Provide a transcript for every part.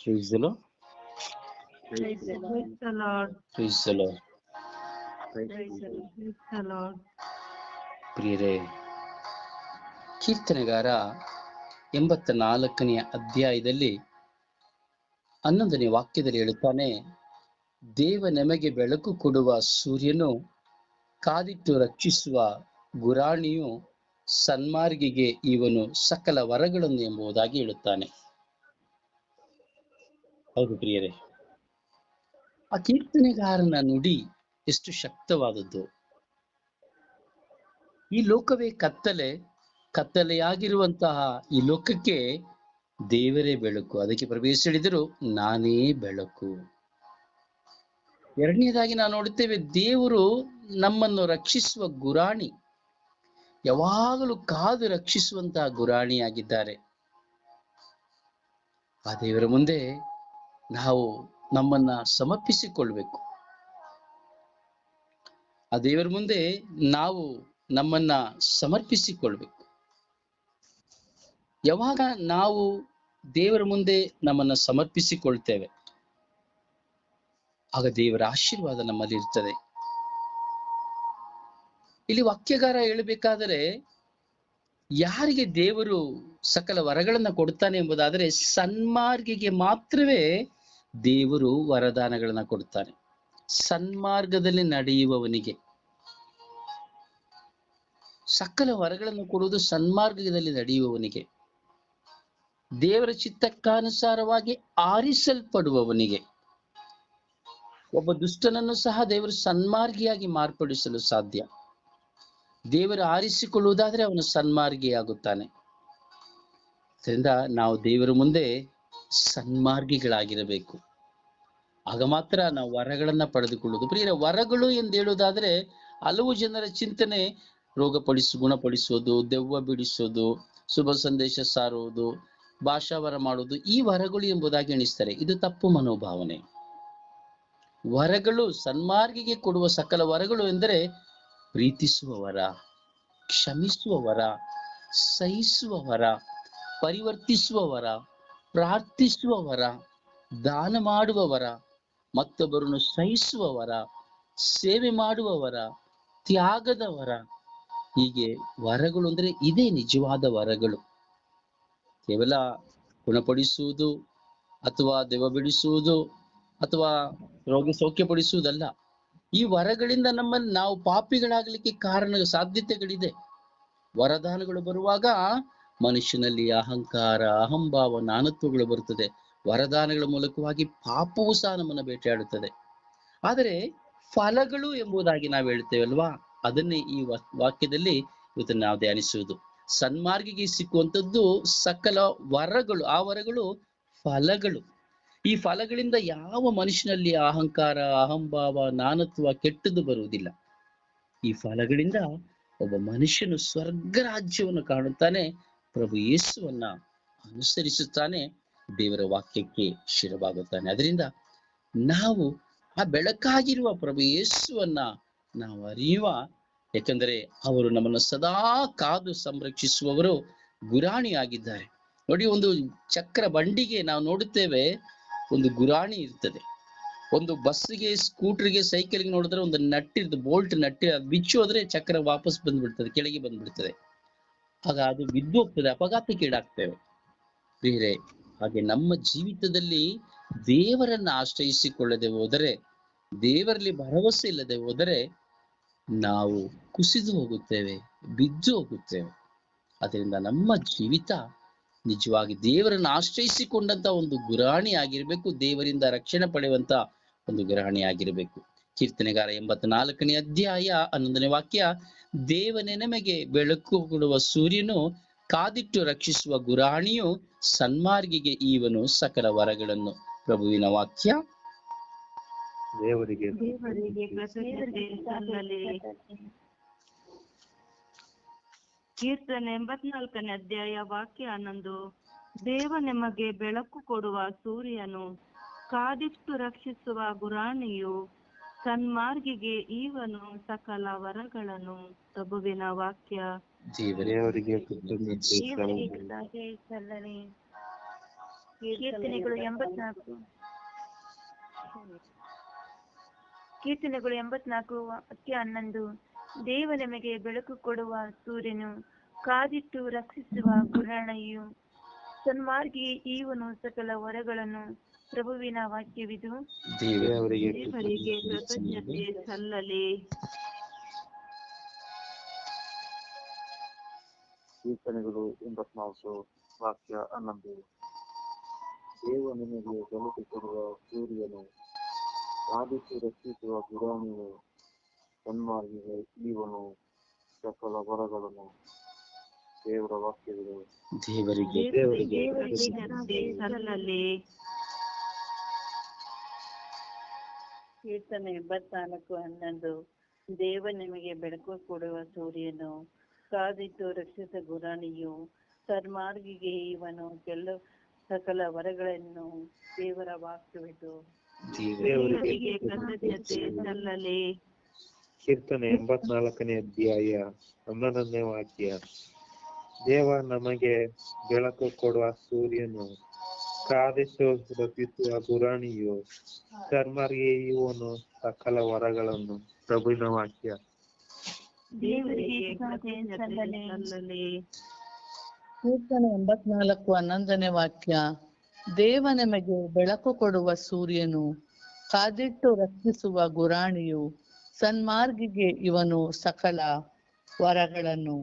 Praise the Lord. Praise the Lord. Praise the Lord. Praise the Lord. ಪ್ರಿಯರೇ ಕೀರ್ತನೆಗಾರ ಎಂಬತ್ತ ನಾಲ್ಕನೆಯ ಅಧ್ಯಾಯದಲ್ಲಿ ಹನ್ನೊಂದನೇ ವಾಕ್ಯದಲ್ಲಿ ಹೇಳುತ್ತಾನೆ ದೇವ ನಮಗೆ ಬೆಳಕು ಕೊಡುವ ಸೂರ್ಯನು ಕಾದಿಟ್ಟು ರಕ್ಷಿಸುವ ಗುರಾಣಿಯು ಸನ್ಮಾರ್ಗಿಗೆ ಇವನು ಸಕಲ ವರಗಳನ್ನು ಎಂಬುದಾಗಿ ಹೇಳುತ್ತಾನೆ ಹೌದು ಪ್ರಿಯರೇ. ಆ ಕೀರ್ತನೆಗಾರನ ನುಡಿ ಎಷ್ಟು ಶಕ್ತವಾದದ್ದು. ಈ ಲೋಕವೇ ಕತ್ತಲೆ, ಕತ್ತಲೆಯಾಗಿರುವಂತಹ ಈ ಲೋಕಕ್ಕೆ ದೇವರೇ ಬೆಳಕು. ಅದಕ್ಕೆ ಪ್ರವೇಶ ಹೇಳಿದರು, ನಾನೇ ಬೆಳಕು. ಎರಡನೇದಾಗಿ ನಾವು ನೋಡುತ್ತೇವೆ, ದೇವರು ನಮ್ಮನ್ನು ರಕ್ಷಿಸುವ ಗುರಾಣಿ. ಯಾವಾಗಲೂ ಕಾದು ರಕ್ಷಿಸುವಂತಹ ಗುರಾಣಿಯಾಗಿದ್ದಾರೆ. ಆ ದೇವರ ಮುಂದೆ ನಾವು ನಮ್ಮನ್ನ ಸಮರ್ಪಿಸಿಕೊಳ್ಬೇಕು. ಆ ದೇವರ ಮುಂದೆ ನಾವು ನಮ್ಮನ್ನ ಸಮರ್ಪಿಸಿಕೊಳ್ಬೇಕು. ಯಾವಾಗ ನಾವು ದೇವರ ಮುಂದೆ ನಮ್ಮನ್ನ ಸಮರ್ಪಿಸಿಕೊಳ್ತೇವೆ, ಆಗ ದೇವರ ಆಶೀರ್ವಾದ ನಮ್ಮಲ್ಲಿ ಇರ್ತದೆ. ಇಲ್ಲಿ ವಾಕ್ಯಗಾರ ಹೇಳಬೇಕಾದರೆ, ಯಾರಿಗೆ ದೇವರು ಸಕಲ ವರಗಳನ್ನ ಕೊಡ್ತಾನೆ ಎಂಬುದಾದರೆ ಸನ್ಮಾರ್ಗಿಗೆ ಮಾತ್ರವೇ ದೇವರು ವರದಾನಗಳನ್ನ ಕೊಡ್ತಾನೆ. ಸನ್ಮಾರ್ಗದಲ್ಲಿ ನಡೆಯುವವನಿಗೆ. ಸಕಲ ವರಗಳನ್ನು ಕೊಡುವುದು ಸನ್ಮಾರ್ಗದಲ್ಲಿ ನಡೆಯುವವನಿಗೆ. ದೇವರ ಚಿತ್ತಕ್ಕಾನುಸಾರವಾಗಿ ಆರಿಸಲ್ಪಡುವವನಿಗೆ. ಒಬ್ಬ ದುಷ್ಟನನ್ನು ಸಹ ದೇವರು ಸನ್ಮಾರ್ಗಿಯಾಗಿ ಮಾರ್ಪಡಿಸಲು ಸಾಧ್ಯ. ದೇವರು ಆರಿಸಿಕೊಳ್ಳುವುದಾದ್ರೆ ಅವನು ಸನ್ಮಾರ್ಗಿಯಾಗುತ್ತಾನೆ. ಅದರಿಂದ ನಾವು ದೇವರ ಮುಂದೆ ಸನ್ಮಾರ್ಗಿಗಳಾಗಿರಬೇಕು. ಆಗ ಮಾತ್ರ ನಾವು ವರಗಳನ್ನ ಪಡೆದುಕೊಳ್ಳುವುದು. ಪ್ರಿಯರ, ವರಗಳು ಎಂದು ಹೇಳುವುದಾದ್ರೆ ಹಲವು ಜನರ ಚಿಂತನೆ. ರೋಗಪಡಿಸು ಗುಣಪಡಿಸುವುದು ದೆವ್ವ ಬಿಡಿಸೋದು, ಶುಭ ಸಂದೇಶ ಸಾರುವುದು ಭಾಷಾವರ ಮಾಡುವುದು, ಈ ವರಗಳು ಎಂಬುದಾಗಿ ಎಣಿಸ್ತಾರೆ. ಇದು ತಪ್ಪು ಮನೋಭಾವನೆ. ವರಗಳು ಸನ್ಮಾರ್ಗಿಗೆ ಕೊಡುವ ಸಕಲ ವರಗಳು ಎಂದರೆ ಪ್ರೀತಿಸುವ ವರ, ಕ್ಷಮಿಸುವ ವರ, ಸಹಿಸುವ ವರ, ಪರಿವರ್ತಿಸುವ ವರ ಪ್ರಾರ್ಥಿಸುವ ವರ ದಾನ ಮಾಡುವವರ, ಮತ್ತೊಬ್ಬರನ್ನು ಸಹಿಸುವವರ, ಸೇವೆ ಮಾಡುವವರ ವರ ತ್ಯಾಗದ ವರ ಹೀಗೆ ವರಗಳು ಅಂದ್ರೆ ಇದೇ ನಿಜವಾದ ವರಗಳು. ಕೇವಲ ಗುಣಪಡಿಸುವುದು ಅಥವಾ ದೆವ ಬಿಡಿಸುವುದು ಅಥವಾ ರೋಗ ಸೌಖ್ಯಪಡಿಸುವುದಲ್ಲ ಈ ವರಗಳಿಂದ ನಮ್ಮಲ್ಲಿ ನಾವು ಪಾಪಿಗಳಾಗಲಿಕ್ಕೆ ಕಾರಣ ಸಾಧ್ಯತೆಗಳಿದೆ. ವರದಾನಗಳು ಬರುವಾಗ ಮನುಷ್ಯನಲ್ಲಿ ಅಹಂಕಾರ, ಅಹಂಭಾವ, ನಾನತ್ವಗಳು ಬರುತ್ತದೆ. ವರದಾನಗಳ ಮೂಲಕವಾಗಿ ಪಾಪವು ಸಹ ನಮ್ಮನ್ನು ಬೇಟೆಯಾಡುತ್ತದೆ. ಆದರೆ ಫಲಗಳು ಎಂಬುದಾಗಿ ನಾವು ಹೇಳ್ತೇವಲ್ವಾ ಅದನ್ನೇ ಈ ವಾಕ್ಯದಲ್ಲಿ ಇವತ್ತು ನಾವು ಧ್ಯಾನಿಸುವುದು. ಸನ್ಮಾರ್ಗಿಗೆ ಸಿಕ್ಕುವಂಥದ್ದು ಸಕಲ ವರಗಳು, ಆ ವರಗಳು ಫಲಗಳು. ಈ ಫಲಗಳಿಂದ ಯಾವ ಮನುಷ್ಯನಲ್ಲಿ ಅಹಂಕಾರ, ಅಹಂಭಾವ, ನಾನತ್ವ ಕೆಟ್ಟದ್ದು ಬರುವುದಿಲ್ಲ. ಈ ಫಲಗಳಿಂದ ಒಬ್ಬ ಮನುಷ್ಯನು ಸ್ವರ್ಗ ರಾಜ್ಯವನ್ನು ಕಾಣುತ್ತಾನೆ. ಪ್ರಭು ಯೇಸುವನ್ನ ಅನುಸರಿಸುತ್ತಾನೆ, ದೇವರ ವಾಕ್ಯಕ್ಕೆ ಶಿರವಾಗುತ್ತಾನೆ. ಅದರಿಂದ ನಾವು ಆ ಬೆಳಕಾಗಿರುವ ಪ್ರಭು ಯೇಸುವನ್ನ ನಾವು ಅರಿಯುವ ಯಾಕಂದರೆ ಅವರು ನಮ್ಮನ್ನು ಸದಾ ಕಾದು ಸಂರಕ್ಷಿಸುವವರು ಗುರಾಣಿಯಾಗಿದ್ದಾರೆ. ನೋಡಿ, ಒಂದು ಚಕ್ರ ಬಂಡಿಗೆ ನಾವು ನೋಡುತ್ತೇವೆ, ಒಂದು ಗುರಾಣಿ ಇರ್ತದೆ. ಒಂದು ಬಸ್ಸಿಗೆ, ಸ್ಕೂಟರ್ಗೆ, ಸೈಕಲ್ಗೆ ನೋಡಿದ್ರೆ ಒಂದು ನಟ್ಟಿರ್ದು, ಬೋಲ್ಟ್ ನಟ್ಟಿ ಅದು ಬಿಚ್ಚು ಹೋದ್ರೆ ಚಕ್ರ ವಾಪಸ್ ಬಂದ್ಬಿಡ್ತದೆ, ಕೆಳಗೆ ಬಂದ್ಬಿಡ್ತದೆ. ಆಗ ಅದು ಬಿದ್ದು ಹೋಗ್ತದೆ ಅಪಘಾತಕ್ಕೀಡಾಗ್ತೇವೆ ಬೇರೆ ಹಾಗೆ ನಮ್ಮ ಜೀವಿತದಲ್ಲಿ ದೇವರನ್ನ ಆಶ್ರಯಿಸಿಕೊಳ್ಳದೆ ಹೋದರೆ, ದೇವರಲ್ಲಿ ಭರವಸೆ ಇಲ್ಲದೆ ಹೋದರೆ ನಾವು ಕುಸಿದು ಹೋಗುತ್ತೇವೆ, ಬಿದ್ದು ಹೋಗುತ್ತೇವೆ. ಅದರಿಂದ ನಮ್ಮ ಜೀವಿತ ನಿಜವಾಗಿ ದೇವರನ್ನು ಆಶ್ರಯಿಸಿಕೊಂಡಂತ ಒಂದು ಗುರಾಣಿ ಆಗಿರ್ಬೇಕು, ದೇವರಿಂದ ರಕ್ಷಣೆ ಪಡೆಯುವಂತ ಒಂದು ಗುರಾಣಿ ಆಗಿರಬೇಕು. ಕೀರ್ತನೆಗಾರ ಎಂಬತ್ನಾಲ್ಕನೇ ಅಧ್ಯಾಯ ಹನ್ನೊಂದನೇ ವಾಕ್ಯ ದೇವನೆ ನಮಗೆ ಬೆಳಕು ಕೊಡುವ ಸೂರ್ಯನು ಕಾದಿಟ್ಟು ರಕ್ಷಿಸುವ ಗುರಾಣಿಯು ಸನ್ಮಾರ್ಗಿಗೆ ಈವನು ಸಕಲ ವರಗಳನ್ನು. ಪ್ರಭುವಿನ ವಾಕ್ಯ. ದೇವರಿಗೆ ದೇವರಿಗೆ ಕೃತಜ್ಞತೆ ಸಲ್ಲಲಿ ಕೀರ್ತನೆ ಎಂಬತ್ನಾಲ್ಕನೇ ಅಧ್ಯಾಯ ವಾಕ್ಯ ಹನ್ನೊಂದು. ದೇವ ನಿಮಗೆ ಬೆಳಕು ಕೊಡುವ ಸೂರ್ಯನು ಕಾದಿಟ್ಟು ರಕ್ಷಿಸುವ ಗುರಾಣಿಯು ಸನ್ಮಾರ್ಗಿಗೆ ಈವನು ಸಕಲ ವರಗಳನ್ನು ಪ್ರಭುವಿನ ವಾಕ್ಯ. ದೇವರಿಗೆ ಕೀರ್ತನೆಗಳು ಎಂಬತ್ನಾಲ್ಕು. ಕೀರ್ತನೆಗಳು ಎಂಬತ್ನಾಲ್ಕು ಅತ್ಯ ಹನ್ನೊಂದು. ದೇವ ನಮಗೆ ಬೆಳಕು ಕೊಡುವ ಸೂರ್ಯನು ಕಾದಿಟ್ಟು ರಕ್ಷಿಸುವ ಗುರಣೆಯು. ಸನ್ಮಾರ್ಗಿ ಈವನು ಸಕಲ ವರಗಳನ್ನು ಪ್ರಭುವಿನ ವಾಕ್ಯವಿದು ದೇವರಿಗೆ ದೇವರಿಗೆ ಕೃತಜ್ಞತೆ ಸಲ್ಲಲಿ ಕೀರ್ತನೆಗಳು ಎಂಬತ್ನಾಲ್ಕು ವಾಕ್ಯ ಹನ್ನೊಂದು ದೇವ ನಿಮಗೆ ಬೆಳಕು ಕೊಡುವ ಸೂರ್ಯನು ಆದಿತ್ಯ ರಕ್ಷಿಸುವ ಗುರಾಣಿಯು ಸನ್ಮಾರ್ಗಿಗೆ ಇವನು ಸಕಲ ವರಗಳನ್ನು ದೇವರ ವಾಕ್ಯವಿದೆ ದೇವರಿಗೆ ದೇವರಿಗೆ ಕೃತಜ್ಞತೆ ಸಲ್ಲಲಿ ಕೀರ್ತನೆ ಎಂಬತ್ನಾಲ್ಕು ಹನ್ನೊಂದು ದೇವ ನಿಮಗೆ ಬೆಳಕು ಕೊಡುವ ಸೂರ್ಯನು ಕಾದಿತು ರಕ್ಷಿತ ಗುರಾಣಿಯು ಸನ್ಮಾರ್ಗಿಗೆ ಇವನು ಕೆಲ ಸಕಲ ವರಗಳನ್ನು ದೇವರ ವಾಕ್ಯವಿದು ಸಲ್ಲಲಿ ಕೀರ್ತನೆ ಎಂಬತ್ನಾಲ್ಕನೇ ಅಧ್ಯಾಯ ಹನ್ನೊಂದನೇ ವಾಕ್ಯ. ದೇವ ನಮಗೆ ಬೆಳಕು ಕೊಡುವ ಸೂರ್ಯನು ರಚಿಸುವ ಗುರಾಣಿಯು ಧರ್ಮರಿಗೆ ಇವನು ಸಕಲ ವರಗಳನ್ನು ಪ್ರಭುವಿನ ವಾಕ್ಯ ಕೀರ್ತನೆ ಎಂಬತ್ನಾಲ್ಕು ಹನ್ನೊಂದನೇ ವಾಕ್ಯ. ದೇವ ನಮಗೆ ಬೆಳಕು ಕೊಡುವ ಸೂರ್ಯನು ಕಾದಿಟ್ಟು ರಕ್ಷಿಸುವ ಗುರಾಣಿಯು ಸನ್ಮಾರ್ಗಿಗೆ ಇವನು ಸಕಲ ವರಗಳನ್ನು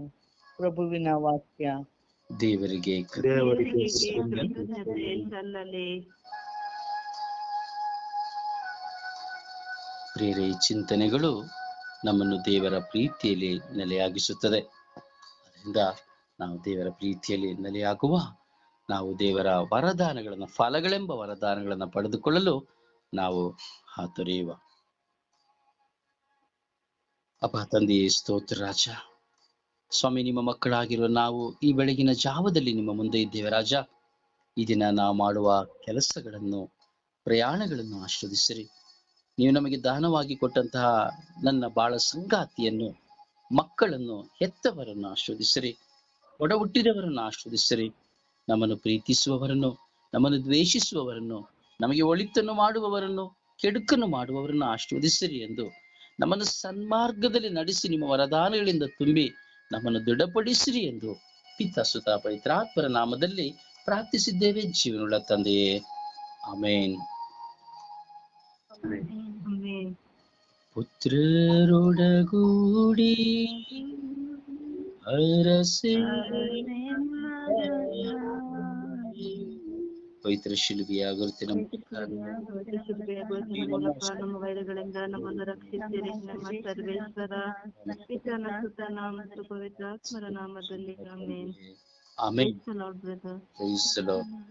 ಪ್ರಭುವಿನ ವಾಕ್ಯ. ದೇವರಿಗೆ ಪ್ರೇರೆ ಚಿಂತನೆಗಳು ನಮ್ಮನ್ನು ದೇವರ ಪ್ರೀತಿಯಲ್ಲಿ ನೆಲೆಯಾಗಿಸುತ್ತದೆ. ಅದರಿಂದ ನಾವು ದೇವರ ಪ್ರೀತಿಯಲ್ಲಿ ನೆಲೆಯಾಗುವ ನಾವು ದೇವರ ವರದಾನಗಳನ್ನು ಫಲಗಳೆಂಬ ವರದಾನಗಳನ್ನು ಪಡೆದುಕೊಳ್ಳಲು ನಾವು ಹಾತೊರೆಯುವ. ಅಪ್ಪ ತಂದೆಯೇ ಸ್ತೋತ್ರ ರಾಜ. ಸ್ವಾಮಿ, ನಿಮ್ಮ ಮಕ್ಕಳಾಗಿರುವ ನಾವು ಈ ಬೆಳಗಿನ ಜಾವದಲ್ಲಿ ನಿಮ್ಮ ಮುಂದೆ ಇದ್ದೇವೆ ರಾಜ. ಈ ದಿನ ನಾವು ಮಾಡುವ ಕೆಲಸಗಳನ್ನು, ಪ್ರಯಾಣಗಳನ್ನು ಆಶ್ರದಿಸಿರಿ. ನೀವು ನಮಗೆ ದಾನವಾಗಿ ಕೊಟ್ಟಂತಹ ನನ್ನ ಬಾಳ ಸಂಗಾತಿಯನ್ನು, ಮಕ್ಕಳನ್ನು ಹೆತ್ತವರನ್ನು ಆಶ್ರದಿಸಿರಿ. ಒಡ ಹುಟ್ಟಿದವರನ್ನು ಆಶ್ರದಿಸಿರಿ. ನಮ್ಮನ್ನು ಪ್ರೀತಿಸುವವರನ್ನು, ನಮ್ಮನ್ನು ದ್ವೇಷಿಸುವವರನ್ನು, ನಮಗೆ ಒಳಿತನ್ನು ಮಾಡುವವರನ್ನು, ಕೆಡುಕನ್ನು ಮಾಡುವವರನ್ನು ಆಶ್ರವದಿಸಿರಿ ಎಂದು ನಮ್ಮನ್ನು ಸನ್ಮಾರ್ಗದಲ್ಲಿ ನಡೆಸಿ ನಿಮ್ಮ ವರದಾನಗಳಿಂದ ತುಂಬಿ ನಮ್ಮನ್ನು ದೃಢಪಡಿಸಿರಿ ಎಂದು ಪಿತ ಸುತ ಪವಿತ್ರಾತ್ಮರ ನಾಮದಲ್ಲಿ ಪ್ರಾರ್ಥಿಸಿದ್ದೇವೆ ಜೀವನುಳ್ಳ ತಂದೆಯೇ. ಆಮೇನ್. ಆಮೆನ್. ಪುತ್ರರೊಡಗೂಡಿ ಅರಸೆ ಪವಿತ್ರ ಶಿಲುಬೆಯ ಗುರುತಿನ ವೈರಗಳಿಂದ ನಮ್ಮನ್ನು ರಕ್ಷಿಸಿರಿ. ನಮ್ಮ ಸರ್ವೇಶ್ವರ ಪಿತನ ಸುತನ ಮತ್ತು ಪವಿತ್ರಾತ್ಮರ ನಾಮದಲ್ಲಿ. ಆಮೇನ್. ಆಮೇನ್. Praise the